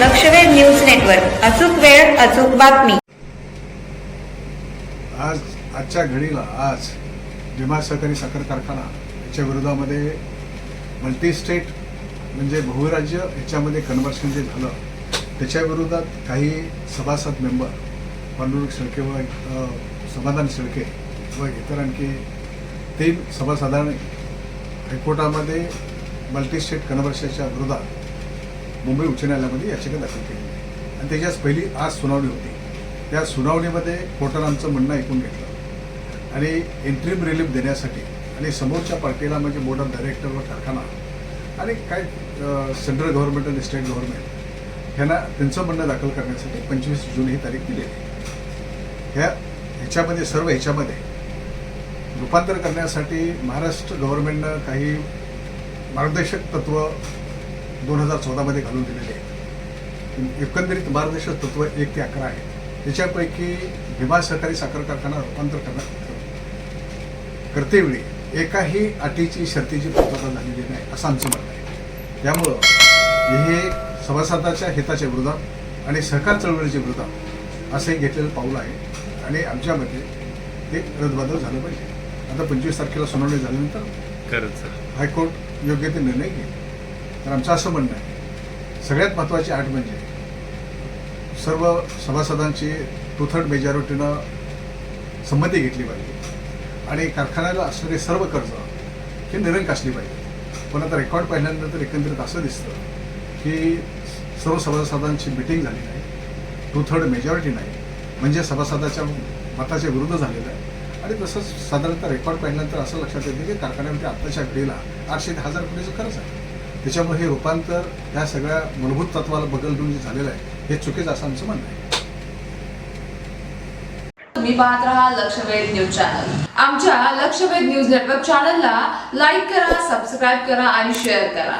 लक्षवेध news network. अचूक वेळ अचूक बातमी. आज आजच्या घडीला आज भीमा सहकारी साखर कारखाना याच्या विरोधामध्ये मल्टी स्टेट म्हणजे बहुराज्य याच्यामध्ये कन्व्हर्शन जे झालं त्याच्या विरोधात काही सभासद मेंबर पांडुरंग शेळके व समाधान शेळके व इतर आणखी तीन सभासदांनी हायकोर्टामध्ये मल्टी स्टेट कन्व्हर्शनच्या विरोधात मुंबई उच्च न्यायालयामध्ये याचिका दाखल केली. आणि त्याच्याच पहिली आज सुनावणी होती. त्या सुनावणीमध्ये कोर्टानं आमचं म्हणणं ऐकून घेतलं. आणि एंट्रीम रिलीफ देण्यासाठी आणि समोरच्या पार्टीला म्हणजे बोर्ड ऑफ डायरेक्टर व कारखाना आणि काय सेंट्रल गव्हर्नमेंट आणि स्टेट गव्हर्नमेंट ह्यांना त्यांचं म्हणणं दाखल करण्यासाठी पंचवीस जून ही तारीख दिलेली आहे. ह्या ह्याच्यामध्ये सर्व ह्याच्यामध्ये रूपांतर करण्यासाठी महाराष्ट्र गव्हर्नमेंटनं काही मार्गदर्शक तत्त्व दोन हजार चौदामध्ये घालून दिलेले आहेत. एकंदरीत मार्गदर्शक तत्व एक ते अकरा आहे त्याच्यापैकी भीमा सहकारी साखर कारखाना रूपांतर करण्यात करतेवेळी एकाही अटीची शर्तीची पूर्तता झालेली नाही असं आमचं म्हणणं आहे. त्यामुळं हे सभासदाच्या हिताच्या विरोधात आणि सहकार चळवळीच्या विरोधात असं घेतलेलं पाऊल आहे आणि आमच्यामध्ये ते रद्दबादल झालं पाहिजे. आता पंचवीस तारखेला सुनावणी झाल्यानंतर खरंच हायकोर्ट योग्य ते निर्णय घेईल. तर आमचं असं म्हणणं आहे. सगळ्यात महत्त्वाची आठ म्हणजे सर्व सभासदांची टू थर्ड मेजॉरिटीनं संमती घेतली पाहिजे. आणि कारखान्याला असणारे सर्व कर्ज हे निरंक असली पाहिजे. पण आता रेकॉर्ड पाहिल्यानंतर एकंदरीत असं दिसतं की सर्व सभासदांची मिटिंग झाली नाही टू थर्ड मेजॉरिटी नाही म्हणजे सभासदाच्या मताच्या विरुद्ध झालेलं आहे. आणि तसंच साधारणतः रेकॉर्ड पाहिल्यानंतर असं लक्षात येतं की कारखान्यामध्ये आत्ताच्या घडीला आठशे ते हजार कोटीचं कर्ज आहे. त्याच्यामुळे हे रूपांतर या सगळ्या मूलभूत तत्वाला बदल देऊन जे झालेलं आहे हे चुकीचं असं आमचं म्हणणं आहे. तुम्ही पाहत राहा लक्षवेध न्यूज चॅनल. आमच्या लक्षवेध न्यूज नेटवर्क चॅनलला लाईक करा सबस्क्राईब करा आणि शेअर करा.